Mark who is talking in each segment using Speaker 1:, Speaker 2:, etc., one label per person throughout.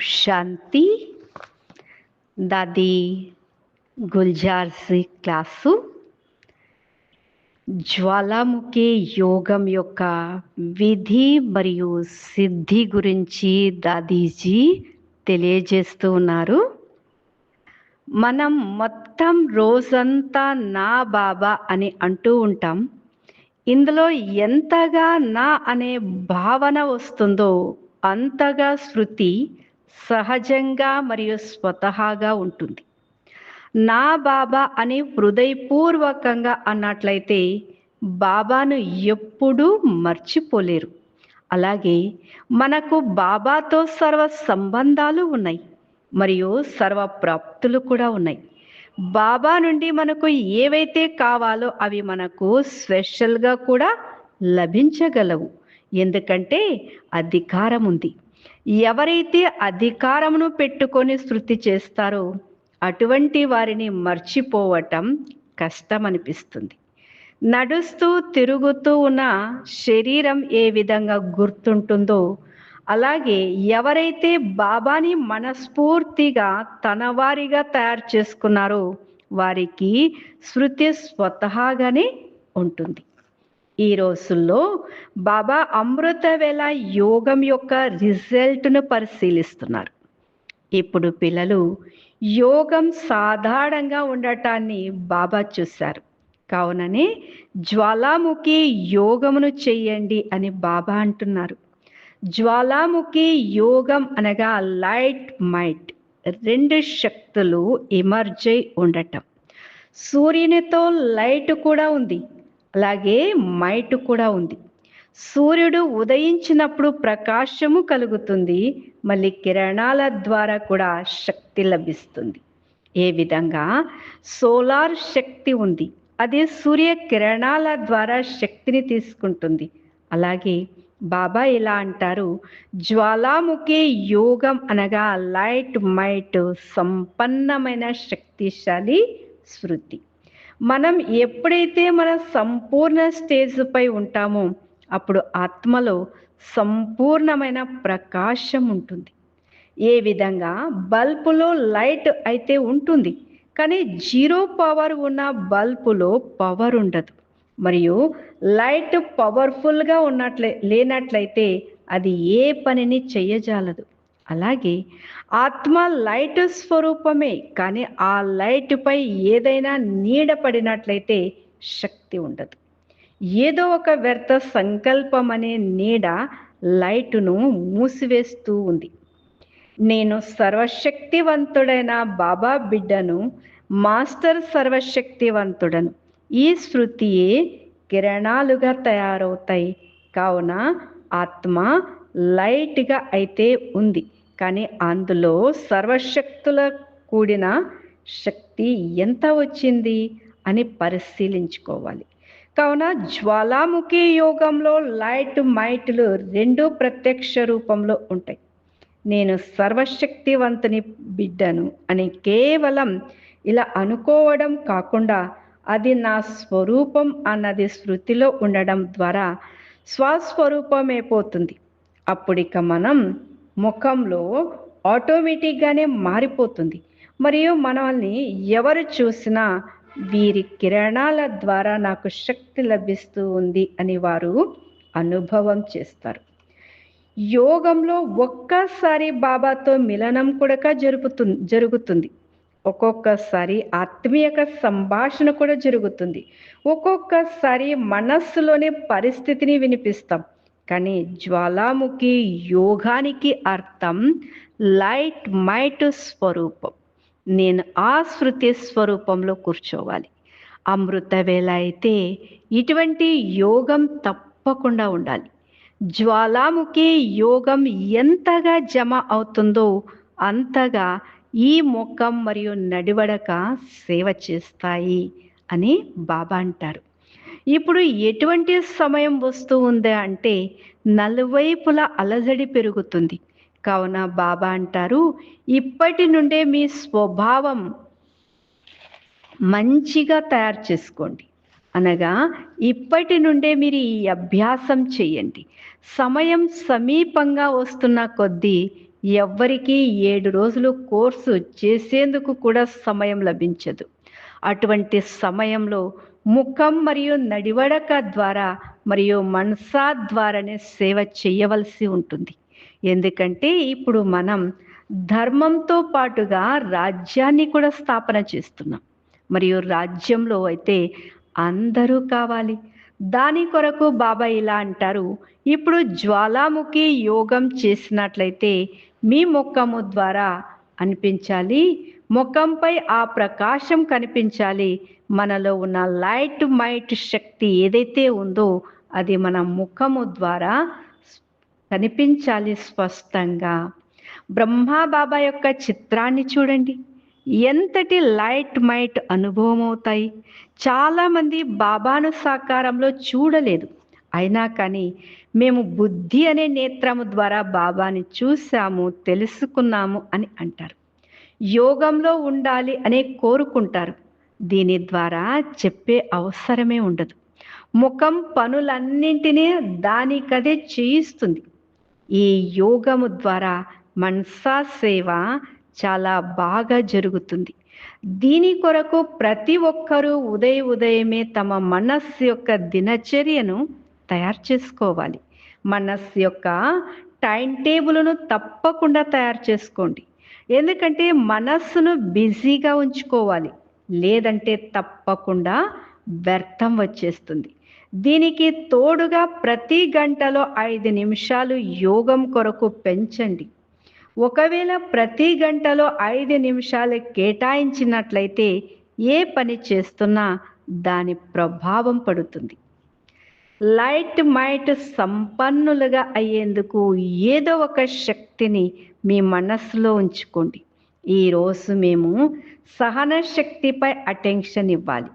Speaker 1: శాంతి. దాది గుల్జార్సి క్లాసు. జ్వాలాముఖి యోగం యొక్క విధి మరియు సిద్ధి గురించి దాదీజీ తెలియజేస్తూ ఉన్నారు. మనం మొత్తం రోజంతా నా బాబా అని అంటూ ఉంటాం. ఇందులో ఎంతగా నా అనే భావన వస్తుందో అంతగా శృతి సహజంగా మరియు స్వతహాగా ఉంటుంది. నా బాబా అని హృదయపూర్వకంగా అన్నట్లయితే బాబాను ఎప్పుడూ మర్చిపోలేరు. అలాగే మనకు బాబాతో సర్వ సంబంధాలు ఉన్నాయి. మరియు సర్వ ప్రాప్తులు కూడా ఉన్నాయి. బాబా నుండి మనకు ఏవైతే కావాలో అవి మనకు స్పెషల్గా కూడా లభించగలవు. ఎందుకంటే అధికారం ఉంది. ఎవరైతే అధికారమును పెట్టుకొని శృతి చేస్తారో అటువంటి వారిని మర్చిపోవటం కష్టం అనిపిస్తుంది నడుస్తూ తిరుగుతూ ఉన్న శరీరం ఏ విధంగా గుర్తుంటుందో అలాగే ఎవరైతే బాబాని మనస్ఫూర్తిగా తన వారిగా తయారు చేసుకున్నారో వారికి శృతి స్వతహాగానే ఉంటుంది. ఈ రోజుల్లో బాబా అమృత వేళ యోగం యొక్క రిజల్ట్ను పరిశీలిస్తున్నారు. ఇప్పుడు పిల్లలు యోగం సాధారణంగా ఉండటాన్ని బాబా చూశారు. కావుననే జ్వాలాముఖి యోగమును చెయ్యండి అని బాబా అంటున్నారు. జ్వాలాముఖి యోగం అనగా లైట్ మైట్ రెండు శక్తులు ఎమర్జై ఉండటం. సూర్యునితో లైట్ కూడా ఉంది. అలాగే మైట్ కూడా ఉంది. సూర్యుడు ఉదయించినప్పుడు ప్రకాశము కలుగుతుంది. మళ్ళీ కిరణాల ద్వారా కూడా శక్తి లభిస్తుంది. ఏ విధంగా? సోలార్ శక్తి ఉంది. అది సూర్య కిరణాల ద్వారా శక్తిని తీసుకుంటుంది. అలాగే బాబా ఇలా అంటారు జ్వాలాముఖి యోగం అనగా లైట్ మైట్ సంపన్నమైన శక్తిశాలి శృతి మనం ఎప్పుడైతే మన సంపూర్ణ స్టేజ్ పై ఉంటామో అప్పుడు ఆత్మలో సంపూర్ణమైన ప్రకాశం ఉంటుంది. ఏ విధంగా? బల్బులో లైట్ అయితే ఉంటుంది కానీ జీరో పవర్ ఉన్న బల్బులో పవర్ ఉండదు. మరియు లైట్ పవర్ఫుల్గా ఉన్నట్లే లేనట్లయితే అది ఏ పనిని చెయ్యజాలదు అలాగే ఆత్మ లైట్ స్వరూపమే కానీ ఆ లైట్పై ఏదైనా నీడ పడినట్లయితే శక్తి ఉండదు. ఏదో ఒక వ్యర్థ సంకల్పం అనే నీడ లైటును మూసివేస్తూ ఉంది. నేను సర్వశక్తివంతుడైన బాబా బిడ్డను మాస్టర్ సర్వశక్తివంతుడను ఈ శృతియే కిరణాలుగా తయారవుతాయి. కావున ఆత్మ లైట్గా అయితే ఉంది. కానీ అందులో సర్వశక్తుల కూడిన శక్తి ఎంత వచ్చింది అని పరిశీలించుకోవాలి. కావున జ్వాలాముఖి యోగంలో లైట్ మైట్లు రెండు ప్రత్యక్ష రూపంలో ఉంటాయి. నేను సర్వశక్తివంతుని బిడ్డను అని కేవలం ఇలా అనుకోవడం కాకుండా అది నా స్వరూపం అన్నది శృతిలో ఉండడం ద్వారా స్వస్వరూపమైపోతుంది అప్పుడిక మనం ముఖంలో ఆటోమేటిక్గానే మారిపోతుంది. మరియు మనల్ని ఎవరు చూసినా వీరి కిరణాల ద్వారా నాకు శక్తి లభిస్తూ ఉంది అని వారు అనుభవం చేస్తారు. యోగంలో ఒక్కసారి బాబాతో మిలనం కూడా జరుపుతుంది జరుగుతుంది. ఒక్కొక్కసారి ఆత్మీయక సంభాషణ కూడా జరుగుతుంది. ఒక్కొక్కసారి మనస్సులోని పరిస్థితిని వినిపిస్తాం. కానీ జ్వాలాముఖి యోగానికి అర్థం లైట్ మైట్ స్వరూపం. నేను ఆ శృతి స్వరూపంలో కూర్చోవాలి. అమృత వేళ అయితే ఇటువంటి యోగం తప్పకుండా ఉండాలి. జ్వాలాముఖి యోగం ఎంతగా జమ అవుతుందో అంతగా ఈ ముఖం మరియు నడివడక సేవ చేస్తాయి అని బాబా అంటారు. ఇప్పుడు ఎటువంటి సమయం వస్తూ ఉంది అంటే నలువైపుల అలజడి పెరుగుతుంది. కావున బాబా అంటారు ఇప్పటి నుండే మీ స్వభావం మంచిగా తయారు చేసుకోండి. అనగా ఇప్పటి నుండే మీరు ఈ అభ్యాసం చేయండి. సమయం సమీపంగా వస్తున్న కొద్దీ ఎవ్వరికీ ఏడు రోజులు కోర్సు చేసేందుకు కూడా సమయం లభించదు. అటువంటి సమయంలో ముఖం మరియు నడివడక ద్వారా మరియు మనసా ద్వారానే సేవ చేయవలసి ఉంటుంది. ఎందుకంటే ఇప్పుడు మనం ధర్మంతో పాటుగా రాజ్యాన్ని కూడా స్థాపన చేస్తున్నాం. మరియు రాజ్యంలో అయితే అందరూ కావాలి. దాని కొరకు బాబా ఇలా అంటారు ఇప్పుడు జ్వాలాముఖి యోగం చేసినట్లయితే మీ ముఖము ద్వారా అనిపించాలి ముఖంపై ఆ ప్రకాశం కనిపించాలి. మనలో ఉన్న లైట్ మైట్ శక్తి ఏదైతే ఉందో అది మన ముఖము ద్వారా కనిపించాలి స్పష్టంగా. బ్రహ్మా బాబా యొక్క చిత్రాన్ని చూడండి. ఎంతటి లైట్ మైట్ అనుభవం అవుతాయి. చాలామంది బాబాను సాకారంలో చూడలేదు. అయినా కానీ మేము బుద్ధి అనే నేత్రము ద్వారా బాబాని చూసాము తెలుసుకున్నాము అని అంటారు. యోగంలో ఉండాలి అనే కోరుకుంటారు. దీని ద్వారా చెప్పే అవసరమే ఉండదు. ముఖం పనులన్నింటినీ దానికదే చేయిస్తుంది. ఈ యోగము ద్వారా మనసా సేవ చాలా బాగా జరుగుతుంది. దీని కొరకు ప్రతి ఒక్కరూ ఉదయ ఉదయమే తమ మనస్సు యొక్క దినచర్యను తయారు చేసుకోవాలి. మనస్సు యొక్క టైం టేబుల్ను తప్పకుండా తయారు చేసుకోండి. ఎందుకంటే మనస్సును బిజీగా ఉంచుకోవాలి. లేదంటే తప్పకుండా వ్యర్థం వచ్చేస్తుంది. దీనికి తోడుగా ప్రతి గంటలో ఐదు నిమిషాలు యోగం కొరకు పెంచండి. ఒకవేళ ప్రతి గంటలో ఐదు నిమిషాలు కేటాయించినట్లయితే ఏ పని చేస్తున్నా దాని ప్రభావం పడుతుంది. లైట్ మైట్ సంపన్నులుగా అయ్యేందుకు ఏదో ఒక శక్తిని మీ మనస్సులో ఉంచుకోండి. ఈరోజు మేము సహన శక్తిపై అటెన్షన్ ఇవ్వాలి.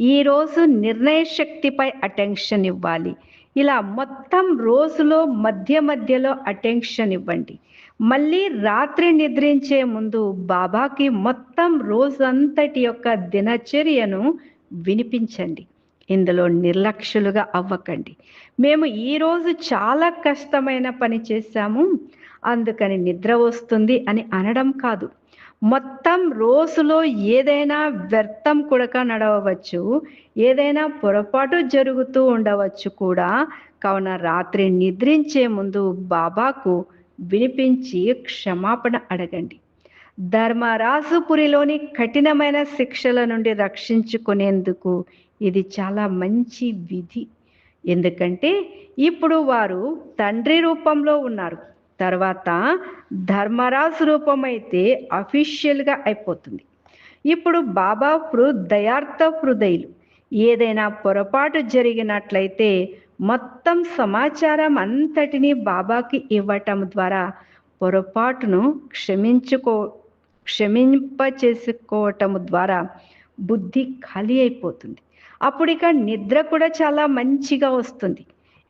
Speaker 1: ఈరోజు నిర్ణయ శక్తిపై అటెన్షన్ ఇవ్వాలి. ఇలా మొత్తం రోజులో మధ్య మధ్యలో అటెన్షన్ ఇవ్వండి. మళ్ళీ రాత్రి నిద్రించే ముందు బాబాకి మొత్తం రోజంతటి యొక్క దినచర్యను వినిపించండి. ఇందులో నిర్లక్ష్యులుగా అవ్వకండి. మేము ఈరోజు చాలా కష్టమైన పని చేశాము. అందుకని నిద్ర వస్తుంది అని అనడం కాదు. మొత్తం రోజులో ఏదైనా వ్యర్థం కూడా నడవవచ్చు ఏదైనా పొరపాటు జరుగుతూ ఉండవచ్చు కూడా. కావున రాత్రి నిద్రించే ముందు బాబాకు వినిపించి క్షమాపణ అడగండి. ధర్మరాజుపురిలోని కఠినమైన శిక్షల నుండి రక్షించుకునేందుకు ఇది చాలా మంచి విధి. ఎందుకంటే ఇప్పుడు వారు తండ్రి రూపంలో ఉన్నారు. తర్వాత ధర్మరాజ్ రూపం అయితే అఫీషియల్గా అయిపోతుంది. ఇప్పుడు బాబా హృ దయార్థ హృదయులు. ఏదైనా పొరపాటు జరిగినట్లయితే మొత్తం సమాచారం అంతటినీ బాబాకి ఇవ్వటం ద్వారా పొరపాటును క్షమించుకో క్షమింప చేసుకోవటం ద్వారా బుద్ధి ఖాళీ అయిపోతుంది. అప్పుడు ఇక నిద్ర కూడా చాలా మంచిగా వస్తుంది.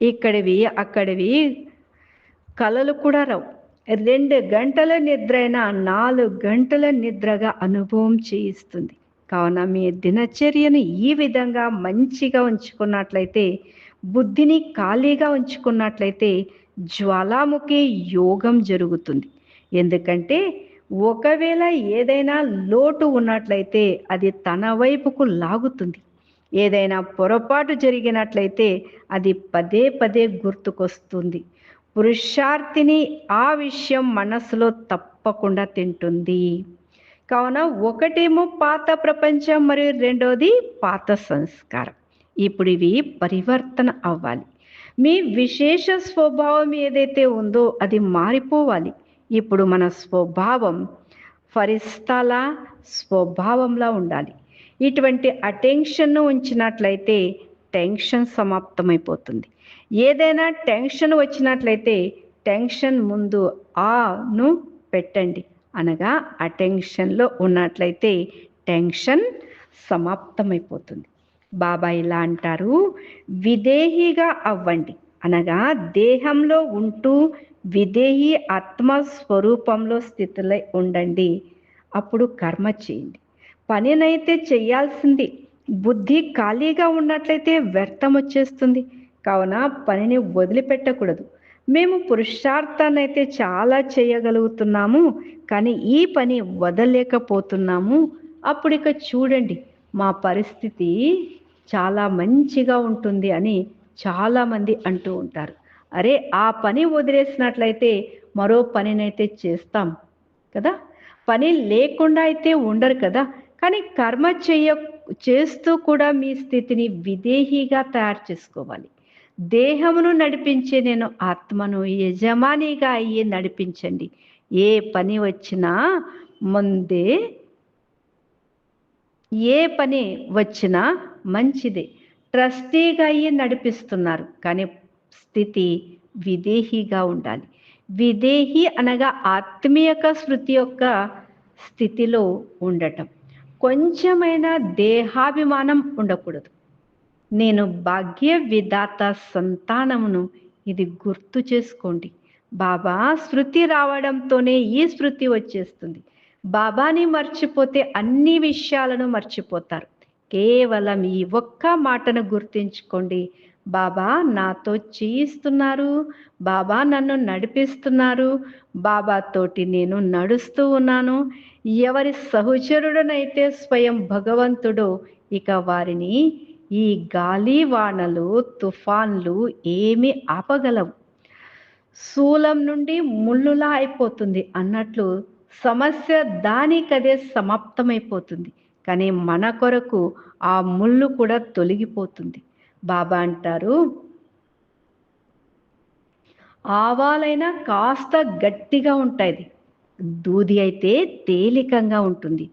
Speaker 1: ఇక్కడివి అక్కడివి కలలు కూడా రావు. రెండు గంటల నిద్ర అయినా నాలుగు గంటల నిద్రగా అనుభవం చేయిస్తుంది. కావున మీ దినచర్యను ఈ విధంగా మంచిగా ఉంచుకున్నట్లయితే బుద్ధిని ఖాళీగా ఉంచుకున్నట్లయితే జ్వాలాముఖి యోగం జరుగుతుంది. ఎందుకంటే ఒకవేళ ఏదైనా లోటు ఉన్నట్లయితే అది తన వైపుకు లాగుతుంది. ఏదైనా పొరపాటు జరిగినట్లయితే అది పదే పదే గుర్తుకొస్తుంది. పురుషార్థిని ఆ విషయం మనసులో తప్పకుండా తింటుంది. కావున ఒకటేమో పాత ప్రపంచం మరియు రెండోది పాత సంస్కారం. ఇప్పుడు ఇవి పరివర్తన అవ్వాలి. మీ విశేష స్వభావం ఏదైతే ఉందో అది మారిపోవాలి. ఇప్పుడు మన స్వభావం ఫరిస్తాల స్వభావంలా ఉండాలి. ఇటువంటి అటెన్షన్ను ఉంచినట్లయితే టెన్షన్ సమాప్తమైపోతుంది. ఏదైనా టెన్షన్ వచ్చినట్లయితే టెన్షన్ ముందు ఆను పెట్టండి. అనగా ఆ టెన్షన్లో ఉన్నట్లయితే టెన్షన్ సమాప్తమైపోతుంది. బాబా ఇలా అంటారు విదేహిగా అవ్వండి. అనగా దేహంలో ఉంటూ విదేహి ఆత్మ స్వరూపంలో స్థితిలో ఉండండి. అప్పుడు కర్మ చేయండి. పనినైతే చేయాల్సింది బుద్ధి ఖాళీగా ఉన్నట్లయితే వ్యర్థం వచ్చేస్తుంది. కావున పనిని వదిలిపెట్టకూడదు. మేము పురుషార్థాన్ని అయితే చాలా చేయగలుగుతున్నాము కానీ ఈ పని వదలలేకపోతున్నాము. అప్పుడు ఇక చూడండి మా పరిస్థితి చాలా మంచిగా ఉంటుంది అని చాలామంది అంటూ ఉంటారు. అరే ఆ పని వదిలేసినట్లయితే మరో పనినైతే చేస్తాం కదా? పని లేకుండా అయితే ఉండరు కదా? కానీ కర్మ చేయ చేస్తూ కూడా మీ స్థితిని విదేహీగా తయారు చేసుకోవాలి. దేహమును నడిపించే నేను ఆత్మను యజమానిగా అయ్యి నడిపించండి. ఏ పని వచ్చినా ముందే ఏ పని వచ్చినా మంచిదే. ట్రస్టీగా అయ్యి నడిపిస్తున్నారు కానీ స్థితి విదేహీగా ఉండాలి. విదేహి అనగా ఆత్మీయక శృతి యొక్క స్థితిలో ఉండటం. కొంచెమైనా దేహాభిమానం ఉండకూడదు. నేను భాగ్య విధాత సంతానమును ఇది గుర్తు చేసుకోండి. బాబా శృతి రావడంతోనే ఈ శృతి వచ్చేస్తుంది. బాబాని మర్చిపోతే అన్ని విషయాలను మర్చిపోతారు. కేవలం ఈ ఒక్క మాటను గుర్తించుకోండి. బాబా నాతో చేయిస్తున్నారు. బాబా నన్ను నడిపిస్తున్నారు. బాబాతోటి నేను నడుస్తూ ఉన్నాను. ఎవరి సహచరుడనైతే స్వయం భగవంతుడో ఇక వారిని ఈ గాలి వానలు తుఫాన్లు ఏమి ఆపగలవు. శూలం నుండి ముళ్ళులా అయిపోతుంది అన్నట్లు సమస్య దానికదే సమాప్తమైపోతుంది. కానీ మన కొరకు ఆ ముళ్ళు కూడా తొలగిపోతుంది. బాబా అంటారు ఆవాలైనా కాస్త గట్టిగా ఉంటుంది దూది అయితే తేలికంగా ఉంటుంది.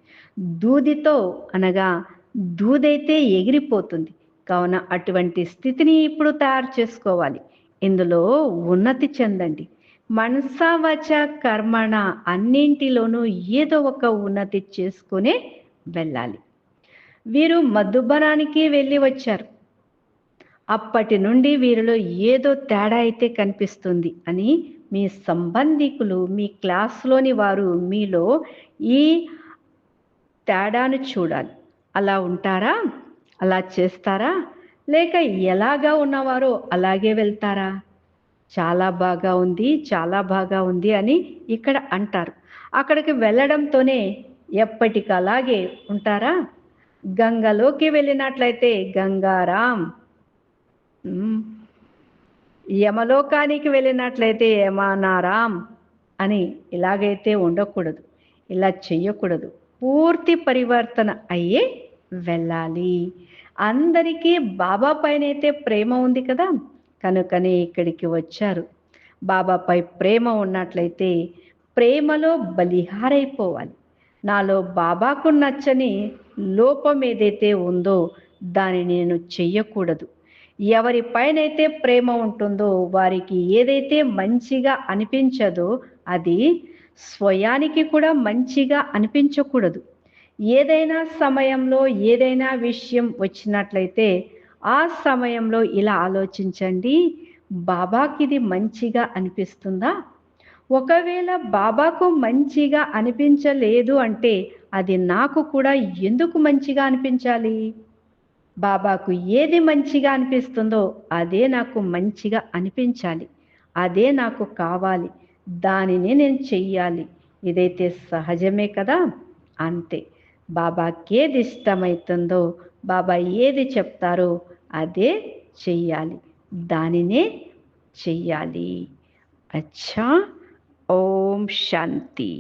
Speaker 1: దూదితో అనగా దూదైతే ఎగిరిపోతుంది. కావున అటువంటి స్థితిని ఇప్పుడు తయారు చేసుకోవాలి. ఇందులో ఉన్నతి చెందండి. మనసావచ కర్మణ అన్నింటిలోనూ ఏదో ఒక ఉన్నతి చేసుకునే వెళ్ళాలి. వీరు మధుబనానికి వెళ్ళి వచ్చారు. అప్పటి నుండి వీరిలో ఏదో తేడా అయితే కనిపిస్తుంది అని మీ సంబంధికులు మీ క్లాస్లోని వారు మీలో ఈ తేడాను చూడాలి. అలా ఉంటారా? అలా చేస్తారా? లేక ఎలాగా ఉన్నవారో అలాగే వెళ్తారా? చాలా బాగా ఉంది చాలా బాగా ఉంది అని ఇక్కడ అంటారు. అక్కడికి వెళ్ళడంతోనే ఎప్పటికలాగే ఉంటారా? గంగలోకి వెళ్ళినట్లయితే గంగారాం. యమలోకానికి వెళ్ళినట్లయితే యమానారాం అని ఇలాగైతే ఉండకూడదు. ఇలా చెయ్యకూడదు. పూర్తి పరివర్తన అయ్యే వెళ్ళాలి. అందరికీ బాబా పైన అయితే ప్రేమ ఉంది కదా? కనుకనే ఇక్కడికి వచ్చారు. బాబాపై ప్రేమ ఉన్నట్లయితే ప్రేమలో బలిహారైపోవాలి. నాలో బాబాకు నచ్చని లోపం ఏదైతే ఉందో దాన్ని నేను చెయ్యకూడదు. ఎవరి పైనైతే ప్రేమ ఉంటుందో వారికి ఏదైతే మంచిగా అనిపించదో అది స్వయానికి కూడా మంచిగా అనిపించకూడదు. ఏదైనా సమయంలో ఏదైనా విషయం వచ్చినట్లయితే ఆ సమయంలో ఇలా ఆలోచించండి. బాబాకి ఇది మంచిగా అనిపిస్తుందా? ఒకవేళ బాబాకు మంచిగా అనిపించలేదు అంటే అది నాకు కూడా ఎందుకు మంచిగా అనిపించాలి? బాబాకు ఏది మంచిగా అనిపిస్తుందో అదే నాకు మంచిగా అనిపించాలి. అదే నాకు కావాలి. దానిని నేను చెయ్యాలి. ఇదైతే సహజమే కదా? అంతే. బాబాకి ఏది ఇష్టమవుతుందో బాబా ఏది చెప్తారో అదే చెయ్యాలి. దానినే చెయ్యాలి. అచ్చా ఓం శాంతి.